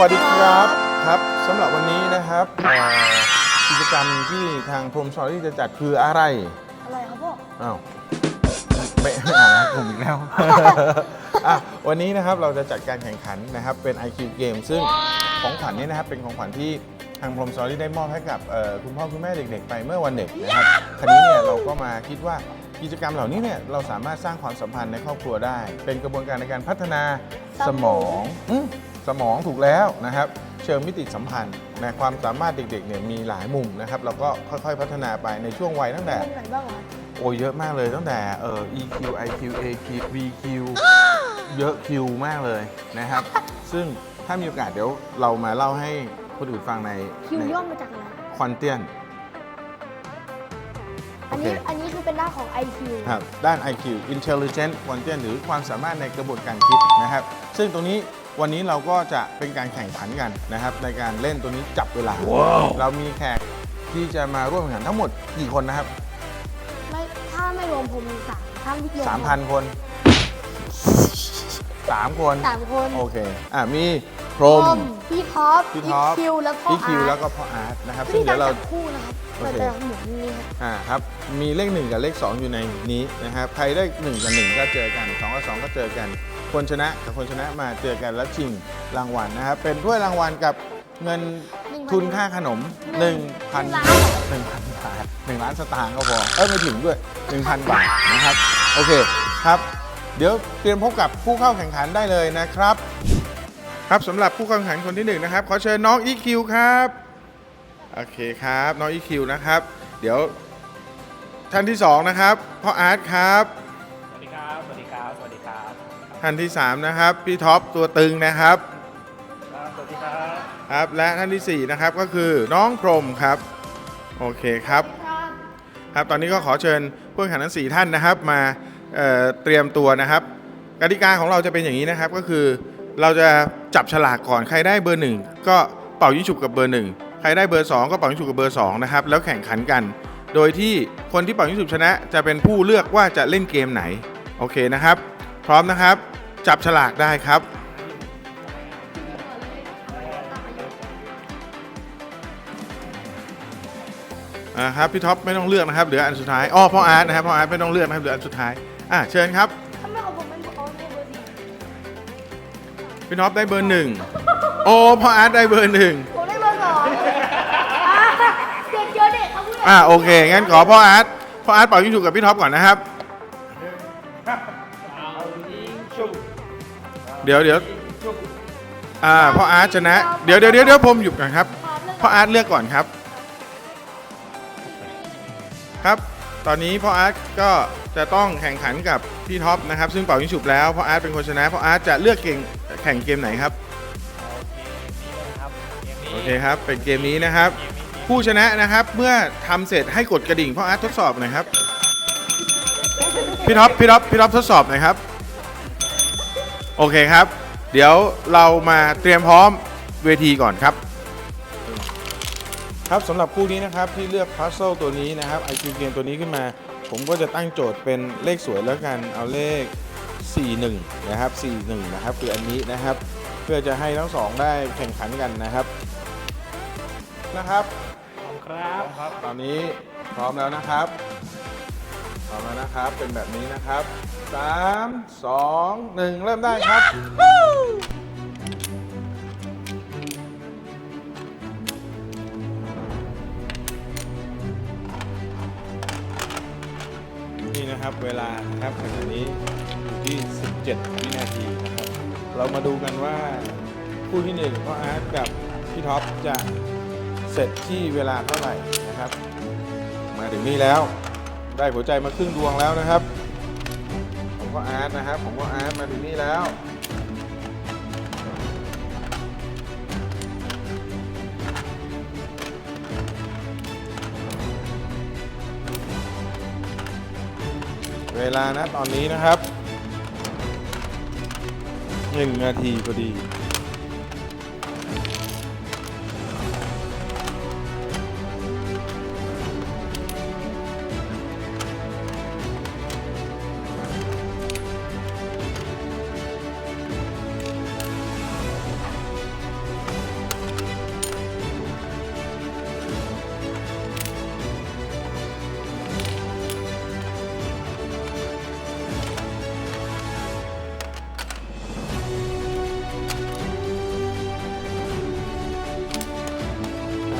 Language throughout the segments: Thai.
วัสดีครับครับสำหรับวันนี้นะครับเอ่อกิจกรรมที่ทางพรมซอรี่จะจัดคืออะไร อะไรครับพ่ออ้าวไม่ไม่อ่านนะผมอีกแล้วอะวันนี้นะครับเราจะจัดการแข่งขันนะครับเป็น IQ Game ซึ่งของขวัญนี้นะครับเป็นของขวัญที่ทางพรมซอรี่ได้มอบให้กับเอ่อคุณพ่อคุณแม่เด็กๆ ไปเมื่อวันเด็กนะครับคราวนี้เนี่ยเราก็มาคิดว่ากิจกรรมเหล่านี้เนี่ยเราสามารถสร้างความสัมพันธ์ในครอบครัวได้ เป็นกระบวนการในการพัฒนาสมองอืม สมองถูกแล้วนะครับเชิงมิติสัมพันธ์นะความสามารถเด็กๆเนี่ยมีหลายมุมนะครับเราก็ค่อยๆพัฒนาไปในช่วงวัยตั้งแต่มุมไหนบ้างเหรอโอ้ยเยอะมากเลยตั้งแต่เอ่อ EQ IQ AQ VQ เยอะ Q มากเลยนะครับ ซึ่งถ้ามีโอกาสเดี๋ยวเรามาเล่าให้คนอื่นฟังในคิวในย่อมมาจากอะไร ควอนเตียน อันนี้โอเคอันนี้คือเป็นด้านของ IQ ครับด้าน IQ Intelligent Quotient หรือความสามารถในกระบวนการคิดนะครับ ซึ่งตรงนี้ วันนี้เราก็จะเป็นการแข่งขันกันนะครับ ในการเล่นตัวนี้จับเวลาเรามีแขกที่จะมาร่วมแข่งขันทั้งหมดกี่คนนะครับไม่ถ้าไม่รวมผมมีสามถ้าวิทย3,000คน3คนสามคนโอเคอะมีพรหมพี่ท็อปพี่ท็อปคิวแล้วก็พี่คิวอาร์ตแล้วก็พ่ออาร์ตนะครับวิซึ่ธีงกาเดี๋ยวเรารจับคู่นะครับโอเราเคจะหมุนนี่ครับอ่าครับมีเลข1กับเลข2อยู่ในนี้นะครับใครได้1กับ1ก็เจอกัน2กับ2ก็เจอกัน คนชนะกับคนชนะมาเจอกันแล้วชิงรางวัลนะครับ เป็นถ้วยรางวัลกับเงิน1,000ทุนค่าขนมหนึ่ง1,000ล้านเหรอ1,000บาท1ล้านสตางค์ก็พอ เอ้ยไม่ถึงด้วย 1,000 บาทนะครับ โอเคครับ เดี๋ยวเตรียมพบกับผู้เข้าแข่งขันได้เลยนะครับ ครับสำหรับผู้เข้าแข่งขันคนที่หนึ่งนะครับ ขอเชิญน้องอีคิวครับ โอเคครับน้องอีคิวนะครับ เดี๋ยวท่านที่สองนะครับพ่ออาร์ตครับ ท่านที่สามนะครับ พี่ท็อปตัวตึงนะครับครับ สวัสดีครับครับและท่านที่สี่นะครับก็คือน้องพรมครับ โอเคครับ ครับตอนนี้ก็ขอเชิญผู้แข่งขันทั้งสี่ท่านนะครับ มาเอ่อเตรียมตัวนะครับกติกาของเราจะเป็นอย่างนี้นะครับก็คือ เราจะจับฉลากก่อนใครได้เบอร์หนึ่งก็เป่ายิงฉุบกับเบอร์หนึ่งใครได้เบอร์สองก็เป่ายิงฉุบกับเบอร์สองนะครับแล้วแข่งขันกัน โดยที่คนที่เป่ายิงฉุบชนะ จะเป็นผู้เลือกว่าจะเล่นเกมไหนโอเคนะครับ พร้อมนะครับ จับฉลากได้ครับ อ่าครับพี่ท็อปไม่ต้องเลือกนะครับเหลืออันสุดท้ายอ๋อพ่ออาร์ตนะครับพ่ออาร์ตไม่ต้องเลือกนะครับเหลืออันสุดท้ายอะเชิญครับถ้าไม่เอาผมเป็นเอาในเบอร์สี่พี่ท็อปได้เบอร์หนึ่งโอ้พ่ออาร์ตได้เบอร์หนึ่งผมได้เบอร์สองอ่าเด็กเจอเด็กครับเพื่อนอะโอเคงั้นขอพ่ออาร์ตพ่ออาร์ตเป่ายิงฉุบกับพี่ท็อปก่อนนะครับ เดี๋ยวเดี๋ยวอ่าพ่ออาร์ตชนะเดี๋ยวเดี๋ยวเดี๋ยวเดี๋ยวผมหยุดก่อนครับพ่ออาร์ตเลือกก่อนครับ ครับ ตอนนี้พ่ออาร์ตก็จะต้องแข่งขันกับพี่ท็อปนะครับ ซึ่งเป่ายิงฉุบแล้วพ่ออาร์ตเป็นคนชนะพ่ออาร์ตจะเลือกเกมแข่งเกมไหนครับโอเคนี่เลยนะครับเกมนี้โอเคครับเป็นเกมนี้นะครับ ผู้ชนะนะครับเมื่อทำเสร็จให้กดกระดิ่งพ่ออาร์ตทดสอบหน่อยครับพี่ท็อปพี่ท็อปพี่ท็อปทดสอบหน่อยครับ โอเคครับ เดี๋ยวเรามาเตรียมพร้อมเวทีก่อนครับ ครับสำหรับคู่นี้นะครับที่เลือกพัซเซิลตัวนี้นะครับ IQ เกมตัวนี้ขึ้นมา ผมก็จะตั้งโจทย์เป็นเลขสวยแล้วกันเอาเลข 41 นะครับ 41 นะครับคืออันนี้นะครับ เพื่อจะให้ทั้งสองได้แข่งขันกันนะครับนะครับขอบคุณครับครับ ตอนนี้พร้อมแล้วนะครับ พร้อมแล้วนะครับ เป็นแบบนี้นะครับ 3 2 1 เริ่มได้ครับ นี่นะครับเวลานะครับขณะนี้อยู่ที่ 17 วินาทีนะครับ เรามาดูกันว่าคู่ที่หนึ่งพ่ออาร์ตกับพี่ท็อปจะเสร็จที่เวลาเท่าไหร่นะครับ มาถึงนี่แล้ว ได้หัวใจมาครึ่งดวงแล้วนะครับ ผมก็อาร์ตนะครับผมก็อาร์ตมาถึงนี่แล้วเวลานะตอนนี้นะครับหนึ่งนาทีพอดี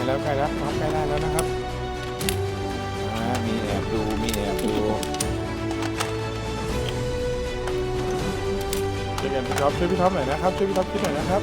แล้วใกล้แล้วครับใกล้ได้แล้วนะครับมีแอบดูมีแอบดูช่วยกันพี่ท็อปช่วยพี่ท็อปหน่อยนะครับช่วยพี่ท็อปคิดหน่อยนะครับ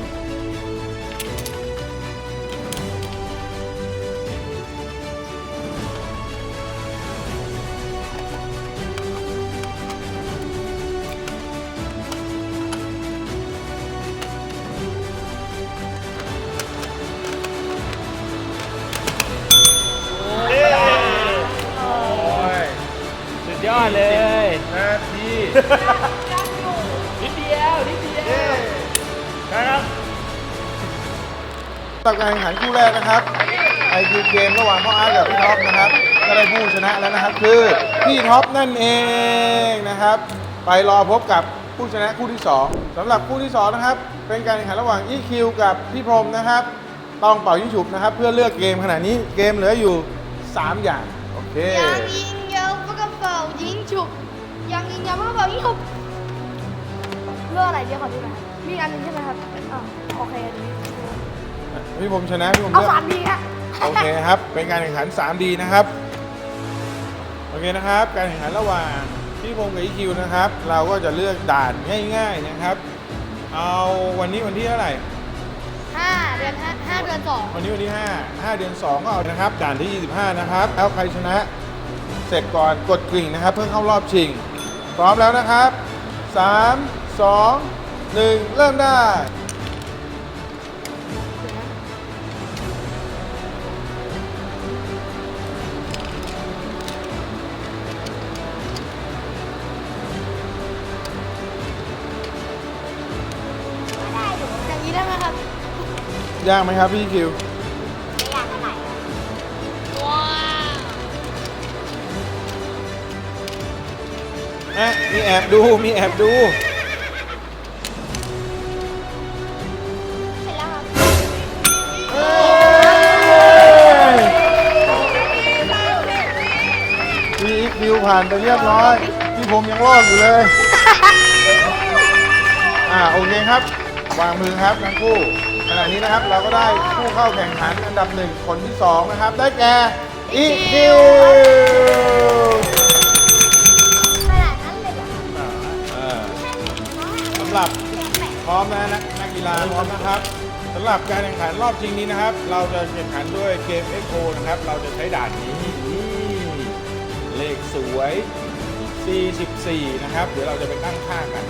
นิดเดียวนิดเดียวนะครับสำหรับการแข่งขันคู่แรกนะครับไอคิวเกมระหว่างพ่ออาร์ตกับพี่ท็อปนะครับ ก็ได้ผู้ชนะแล้วนะครับ คือพี่ท็อปนั่นเองนะครับ ไปรอพบกับผู้ชนะคู่ที่สองสำหรับคู่ที่สองนะครับ เป็นการแข่งขันระหว่าง EQ กับพี่พรหมนะครับต้องเป่ายิงฉุบนะครับ เพื่อเลือกเกมขณะนี้เกมเหลืออยู่ 3 อย่าง โอเค ยิงยาวปากกระเป๋ายิงฉุบเรื่องอะไรเดี๋ยวขอดูหน่อยครับมีอันหนึงใช่ไหมครับอ่าโอเคอันนี้พี่พรหมชนะพี่พรหมเอาเลือก สามดีฮะ โอเคครับ เป็นการแข่งขัน 3D นะครับ โอเคนะครับ การแข่งขันระหว่างพี่พงศ์กับอีคิวนะครับ เราก็จะเลือกด่านง่ายๆนะครับ เอาวันนี้วันที่เท่าไหร่ ห้าเดือนห้าห้าเดือนสองวันนี้วันที่ 5 5 เดือน 2 ก็เอานะครับ ด่านที่ 25 นะครับ แล้วใครชนะ เสร็จก่อนกดกริ่งนะครับ เพื่อเข้ารอบชิง พร้อมแล้วนะครับ 3 2 1 เริ่มได้ ได้อยู่อย่างนี้ได้ไหมครับ ยากไหมครับพี่คิว แอะมีแอบดู มีแอบดู เสร็จแล้วครับมีอีกคิวผ่านไปเรียบร้อย พี่ผมยังรอดอยู่เลย อ่าโอเคครับ วางมือครับทั้งคู่ขณะนี้นะครับเราก็ได้ผู้เข้าแข่งขันอันดับหนึ่งคนที่สองนะครับ ได้แก่อีคิว พร้อมนะนักนักกีฬาพร้อมนะครับสำหรับการแข่งขันรอบชิงนี้นะครับ เราจะแข่งขันด้วยเกม Echo นะครับ เราจะใช้ด่านนี้นี่เลขสวย 44 นะครับ เดี๋ยวเราจะไปตั้งค่ากัน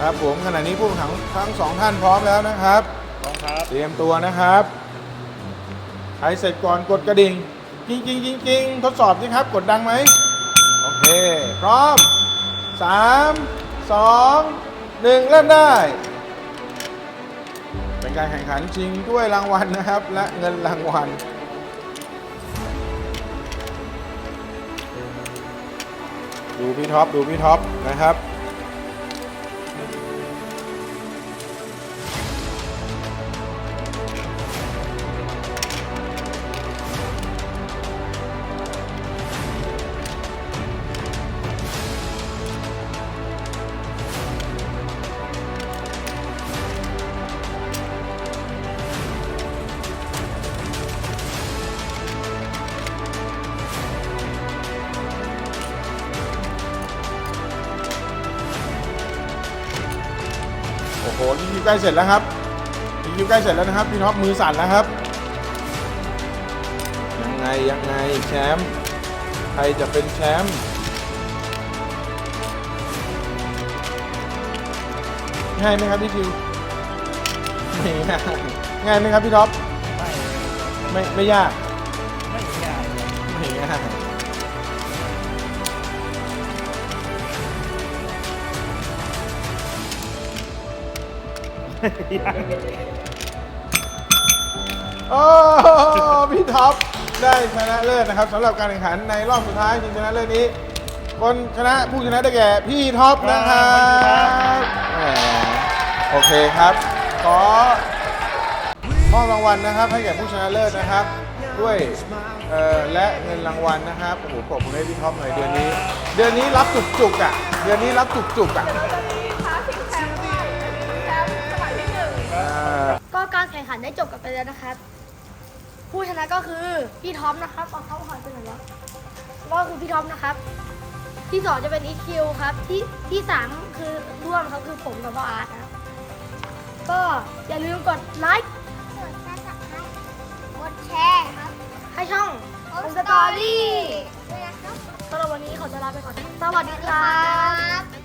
ครับผมขณะนี้ผู้แข่งขันทั้งสองท่านพร้อมแล้วนะครับลองครับ เตรียมตัวนะครับใครเสร็จก่อนกดกระดิ่งจริงจริงจริงจริงทดสอบสิครับ กดดังไหม โอเค พร้อม 3 2 1เริ่มได้ เป็นการแข่งขันชิงด้วยรางวัลนะครับ และเงินรางวัลดูพี่ท็อปดูพี่ท็อปนะครับ ใกล้เสร็จแล้วครับนี่คิวใกล้เสร็จแล้วนะครับพี่ท็อปมือสั่นแล้วครับ ยังไงยังไงแชมป์ใครจะเป็นแชมป์ง่ายไหมครับพี่คิวไม่ง่ายง่ายไหมครับพี่ท็อปไม่ไม่ไม่ยากไม่ยากไม่ง่าย โอ้พี่ท็อปได้ชนะเลิศนะครับสำหรับการแข่งขันในรอบสุดท้ายชิงชนะเลิศนี้ คนชนะผู้ชนะได้แก่พี่ท็อปนะครับแหมโอเคครับ ขอมอบรางวัลนะครับ ให้แก่ผู้ชนะเลิศนะครับ ด้วยเอ่อและเงินรางวัลนะครับโอ้โหปรบมือให้พี่ท็อปหน่อยเดือนนี้ เดือนนี้รับจุกจุกๆอะเดือนนี้รับจุกจุกๆอะ ก็การแข่งขันได้จบกันไปแล้วนะครับ ผู้ชนะก็คือพี่ท็อปนะครับเอาเขาหายไปไหนวะก็คือพี่ท็อปนะครับ ที่สองจะเป็น EQ ครับ ที่ที่สามคือร่วมครับคือผมกับพ่ออาร์ตนะครับก็อย่าลืมกดไลค์กดซับสไครต์กดแชร์ครับให้ช่องโอสตอรี่ด้วยนะครับสำหรับวันนี้ขอจะลาไปก่อนสวัสดีครัครับบ